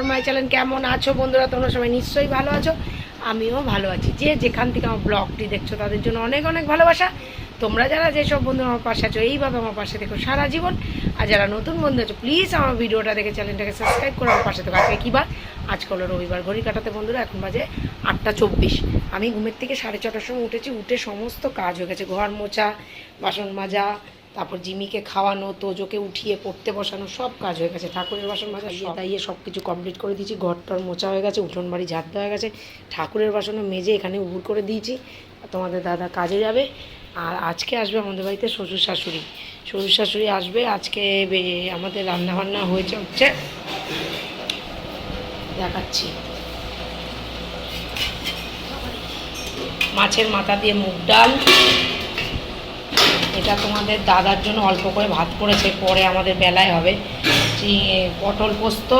Hour my channel কেমন আছো বন্ধুরা? তোমরা সবাই নিশ্চয়ই ভালো আছো। আমিও ভালো আছি। যে যেখান থেকে আমার ব্লগটি দেখছ, তাদের জন্য অনেক অনেক ভালোবাসা। তোমরা যারা যেসব বন্ধু আমার পাশে আছো, এইভাবে আমার পাশে দেখো সারা জীবন। আর যারা নতুন বন্ধু আছো প্লিজ আমার ভিডিওটা দেখে চ্যানেলটাকে সাবস্ক্রাইব করে আমার পাশে দেখো আজকে কী বার? আজকে হলো রবিবার, ঘড়ি কাটাতে বন্ধুরা, এখন বাজে আটটা চব্বিশ। আমি ঘুমের থেকে সাড়ে ছটার সময় উঠেছি, উঠে সমস্ত কাজ হয়ে গেছে। ঘর মোছা, বাসন মাজা তারপর জিমিকে খাওয়ানো তোজোকে উঠিয়ে পড়তে বসানো সব কাজ হয়ে গেছে। ঠাকুরের বাসন মাজা তাইয়ে সব। কিছু কমপ্লিট করে দিয়েছি ঘরটর মোচা হয়ে গেছে উঠোন বাড়ি ঝাড় দেওয়া হয়ে গেছে। ঠাকুরের বাসনও মেজে এখানে উবুর করে দিয়েছি। আর তোমাদের দাদা কাজে যাবে। আর আজকে আসবে আমাদের বাড়িতে শ্বশুর শাশুড়ি। শ্বশুর শাশুড়ি আসবে আজকে আমাদের রান্না বান্না হয়েছে হচ্ছে দেখাচ্ছি। মাছের মাথা দিয়ে মুগ ডাল। এটা তোমাদের দাদার জন্য অল্প করে ভাত করেছে, পরে আমাদের বেলায় হবে। পটল পোস্ত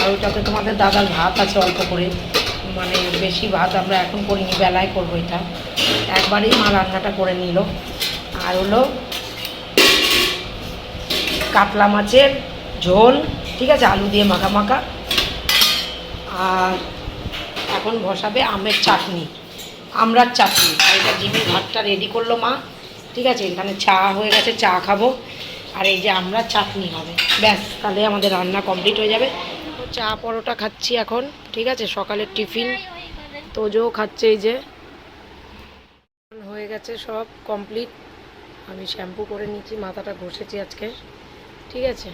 আর ওইটাতে তোমাদের দাদার ভাত আছে অল্প করে। মানে বেশি ভাত আমরা এখন করিনি, বেলায় করব এটা। একবারেই মা রান্নাটা করে নিল। আর হলো কাতলা মাছের ঝোল, ঠিক আছে? আলু দিয়ে মাখা মাখা। আর এখন বসাবে আমের চাটনি, আমরার চাটনি। এটা জিমির ভাতটা রেডি করল মা। ঠিক আছে, এখানে চা হয়ে গেছে, চা খাব। আর এই যে আমরা চাটনি হবে। ব্যাস, তাহলে আমাদের রান্না কমপ্লিট হয়ে যাবে। চা পরোটা খাচ্ছি এখন, ঠিক আছে? সকালের টিফিন। তোজো খাচ্ছে এই যে। হয়ে গেছে সব কমপ্লিট আমি শ্যাম্পু করে নিচ্ছি মাথাটা ঘষেছি আজকে। ঠিক আছে?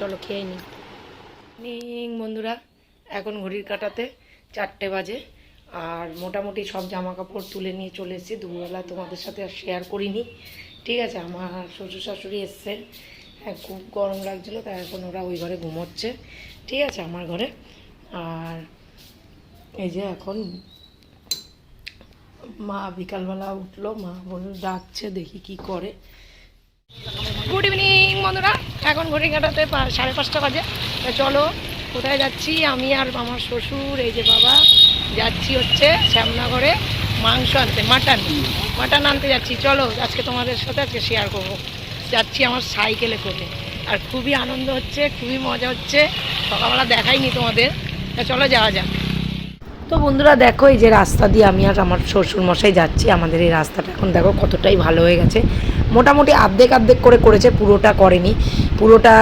চলো খেয়ে নিই বন্ধুরা। এখন ঘড়ির কাটাতে চারটে বাজে। আর মোটামুটি সব জামা কাপড় তুলে নিয়ে চলে এসেছি। দুপুরবেলা তোমাদের সাথে আর শেয়ার করিনি। ঠিক আছে, আমার শ্বশুর শাশুড়ি এসছে। হ্যাঁ খুব গরম লাগছিল, তাই এখন ওরা ওই ঘরে ঘুমোচ্ছে। ঠিক আছে, আমার ঘরে। আর এই যে এখন মা বিকালবেলা উঠল, মা বলে ডাকছে, দেখি কি করে। গুড ইভিনিং বন্ধুরা। এখন ঘড়ি কাটাতে সাড়ে পাঁচটা বাজে। চলো, কোথায় যাচ্ছি? আমি আর আমার শ্বশুর, এই যে বাবা। যাচ্ছি হচ্ছে শ্যামনগরে মাংস আনতে, মাটন মাটন আনতে যাচ্ছি। চলো, আজকে তোমাদের সাথে আজকে শেয়ার করব। যাচ্ছি আমার সাইকেলে করে। আর খুবই আনন্দ হচ্ছে, খুবই মজা হচ্ছে। সকালবেলা দেখাইনি তোমাদের। তা চলো যাওয়া যাক। তো বন্ধুরা, দেখো এই যে রাস্তা দিয়ে আমি আর আমার শ্বশুর মশাই যাচ্ছি। আমাদের এই রাস্তাটা এখন দেখো কতটাই ভালো হয়ে গেছে। মোটামুটি আর্ধেক আর্ধেক করে করেছে, পুরোটা করেনি। পুরোটা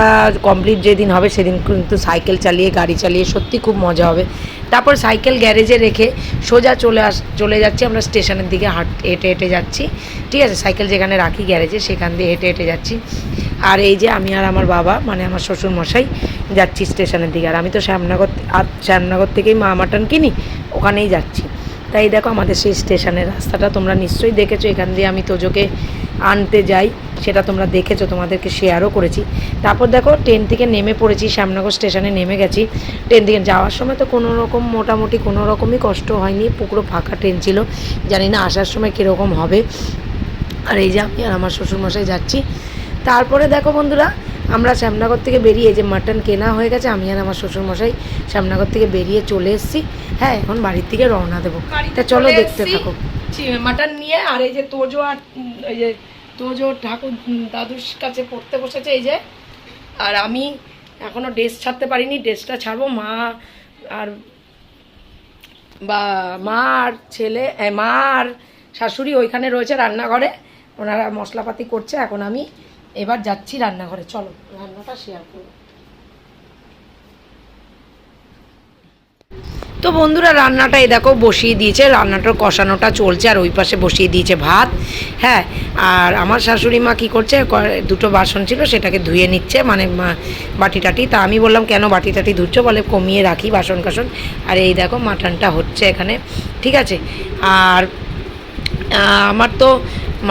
কমপ্লিট যেদিন হবে, সেদিন কিন্তু সাইকেল চালিয়ে, গাড়ি চালিয়ে সত্যি খুব মজা হবে। তারপর সাইকেল গ্যারেজে রেখে সোজা চলে আস, চলে যাচ্ছি, আমরা স্টেশনের দিকে হাঁট, হেঁটে হেঁটে যাচ্ছি, ঠিক আছে? সাইকেল যেখানে রাখি গ্যারেজে, সেখান দিয়ে হেঁটে হেঁটে যাচ্ছি। আর এই যে আমি আর আমার বাবা মানে আমার শ্বশুর মশাই যাচ্ছি স্টেশনের দিকে। আর আমি তো শ্যামনগর আর শ্যামনগর থেকেই মা মাটন কিনি, ওখানেই যাচ্ছি। তাই দেখো, আমাদের সেই স্টেশনের রাস্তাটা তোমরা নিশ্চয়ই দেখেছ। এখান দিয়ে আমি তোজোকে আনতে যাই সেটা তোমরা দেখেছ তোমাদেরকে শেয়ারও করেছি। তারপর দেখো ট্রেন থেকে নেমে পড়েছি শ্যামনগর স্টেশনে নেমে গেছি। ট্রেন থেকে যাওয়ার সময় তো কোনো রকম মোটামুটি কোনো রকমই কষ্ট হয়নি পুকুরো ফাঁকা ট্রেন ছিল। জানি না আসার সময় কীরকম হবে। আর এই যে আমি আর আমার শ্বশুরমশাই যাচ্ছি। তারপরে দেখো বন্ধুরা আমরা শ্যামনগর থেকে বেরিয়ে এই যে মাটন কেনা হয়ে গেছে আমি আর আমার শ্বশুরমশাই শ্যামনগর থেকে বেরিয়ে চলে এসেছি। হ্যাঁ এখন বাড়ির থেকে রওনা দেবো। তা চলো দেখতে থাকো। মাটন নিয়ে আর এই যে তোজো আর এই যে তোজো ঠাকুর দাদুর কাছে পড়তে বসেছে এই যে, আর আমি এখনও ড্রেস ছাড়তে পারিনি ড্রেসটা ছাড়বো মা আর বা মা আর ছেলে মা আর শাশুড়ি ওইখানে রয়েছে রান্নাঘরে, ওনারা মশলাপাতি করছে, এখন আমি এবার যাচ্ছি রান্নাঘরে। চলো, রান্নাটা শেয়ার করব। তো বন্ধুরা, রান্নাটা এই দেখো বসিয়ে দিয়েছে রান্নাটার কষানোটা চলছে, আর ওই পাশে বসিয়ে দিয়েছে ভাত হ্যাঁ। আর আমার শাশুড়ি মা কী করছে দুটো বাসন ছিল, সেটাকে ধুয়ে নিচ্ছে মানে বাটি টাটি তা আমি বললাম, কেন বাটি টাটি ধুচ্ছ? বলে, কমিয়ে রাখি বাসন কাসন আর এই দেখো, মাটনটা হচ্ছে এখানে, ঠিক আছে। আর আমার তো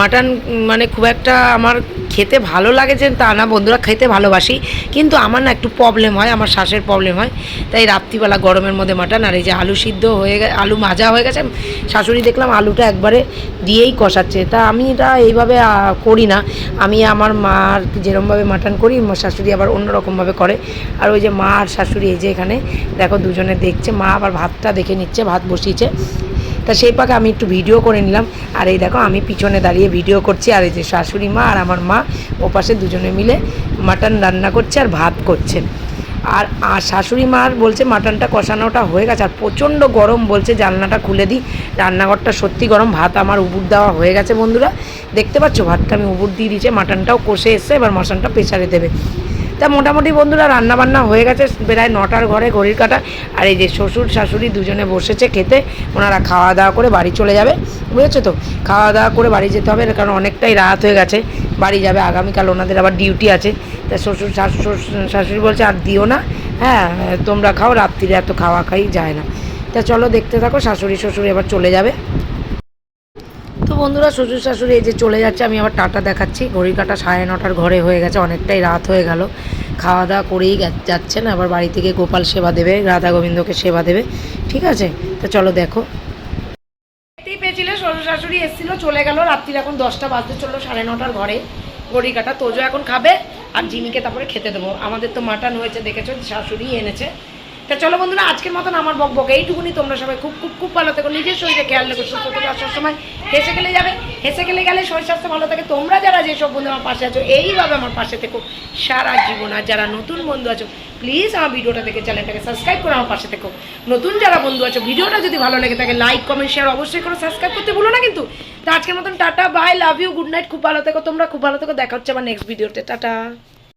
মাটন মানে খুব একটা আমার খেতে ভালো লাগে যে তা না, বন্ধুরা খেতে ভালোবাসি, কিন্তু আমার না একটু প্রবলেম হয়, আমার শ্বাসের প্রবলেম হয়। তাই রাত্রিবেলা গরমের মধ্যে মাটন আর এই যে আলু সিদ্ধ হয়ে গেছে, আলু মাজা হয়ে গেছে, শাশুড়ি দেখলাম আলুটা একবারে দিয়েই কষাচ্ছে। তা আমি এটা এইভাবে করি না। আমি আমার মার যেরমভাবে মাটন করি শাশুড়ি আবার অন্যরকমভাবে করে। আর ওই যে মা আর শাশুড়ি এই যে এখানে, দেখো দুজনে দেখছে, মা আবার ভাতটা দেখে নিচ্ছে, ভাত বসিয়েছে। তা সেই পাকে আমি একটু ভিডিও করে নিলাম। আর এই দেখো, আমি পিছনে দাঁড়িয়ে ভিডিও করছি, আর এই যে শাশুড়ি মা আর আমার মা, ও পাশে দুজনে মিলে মাটন রান্না করছে আর ভাত করছে। আর আর শাশুড়ি মার বলছে মাটনটা কষানোটা হয়ে গেছে। আর প্রচণ্ড গরম বলছে, জানলাটা খুলে দিই। রান্নাঘরটা সত্যি গরম, ভাত আমার উবুর দেওয়া হয়ে গেছে বন্ধুরা। দেখতে পাচ্ছ? ভাতটা আমি উবুর দিয়ে দিয়েছি মাটনটাও কষে এসছে, এবার মশানটা প্রেশারে দেবে। তা মোটামুটি বন্ধুরা রান্না বান্না হয়ে গেছে, প্রায় নটার ঘরে ঘড়ির কাটা। আর এই যে শ্বশুর শাশুড়ি দুজনে বসেছে খেতে, ওনারা খাওয়া দাওয়া করে বাড়ি চলে যাবে, বুঝেছ তো? খাওয়া দাওয়া করে বাড়ি যেতে হবে, কারণ অনেকটাই রাত হয়ে গেছে, বাড়ি যাবে, আগামীকাল ওনাদের আবার ডিউটি আছে। তা শ্বশুর শাশুড়ি বলছে, আর দিও না হ্যাঁ তোমরা খাও, রাত্রিরে এত খাওয়া খাই যায় না। তা চলো দেখতে থাকো, শাশুড়ি শ্বশুর এবার চলে যাবে। বন্ধুরা, শ্বশুর শাশুড়ি এই যে চলে যাচ্ছে, আমি আবার টাটা দেখাচ্ছি। ঘড়ির কাটা সাড়ে নটার ঘরে হয়ে গেছে, অনেকটাই রাত হয়ে গেল। খাওয়া দাওয়া করেই যাচ্ছেন আবার বাড়ি থেকে গোপাল সেবা দেবে, রাধা গোবিন্দকে সেবা দেবে, ঠিক আছে? তো চলো দেখো। দেখতেই পেয়েছিলে, শ্বশুর শাশুড়ি এসেছিল, চলে গেল, রাত্রির এখন দশটা বাজতে চলল, সাড়ে নটার ঘরে। ঘড়ি কাটা, তোজো এখন খাবে, আর জিমিকে তারপরে খেতে দেবো। আমাদের তো মাটন হয়েছে, দেখেছ, শাশুড়ি এনেছে। তা চলো বন্ধুরা, আজকের মতন আমার বক বক, এইটুকুনি। তোমরা সবাই খুব খুব খুব ভালো থেকো, নিজের শরীরে খেয়াল রেখো, সুস্থ থেকে, আসার সময় হেসে গেলে যাবে, হেসে গেলে গেলে শরীর স্বাস্থ্য ভালো থাকে। তোমরা যারা যেসব বন্ধু আমার পাশে আছো, এইভাবে আমার পাশে থেকো সারা জীবন। আর যারা নতুন বন্ধু আছো প্লিজ আমার ভিডিওটা দেখে চ্যানেলটাকে সাবস্ক্রাইব করে আমার পাশে থেকো। নতুন যারা বন্ধু আছো, ভিডিওটা যদি ভালো লেগে থাকে লাইক কমেন্ট শেয়ার অবশ্যই করে। সাবস্ক্রাইব করতে ভুলো না কিন্তু। তো আজকের মতন ta-ta bye love you good night খুব ভালো থেকো। তোমরা খুব ভালো থেকো। দেখা হচ্ছে আমার নেক্সট ভিডিওতে টাটা।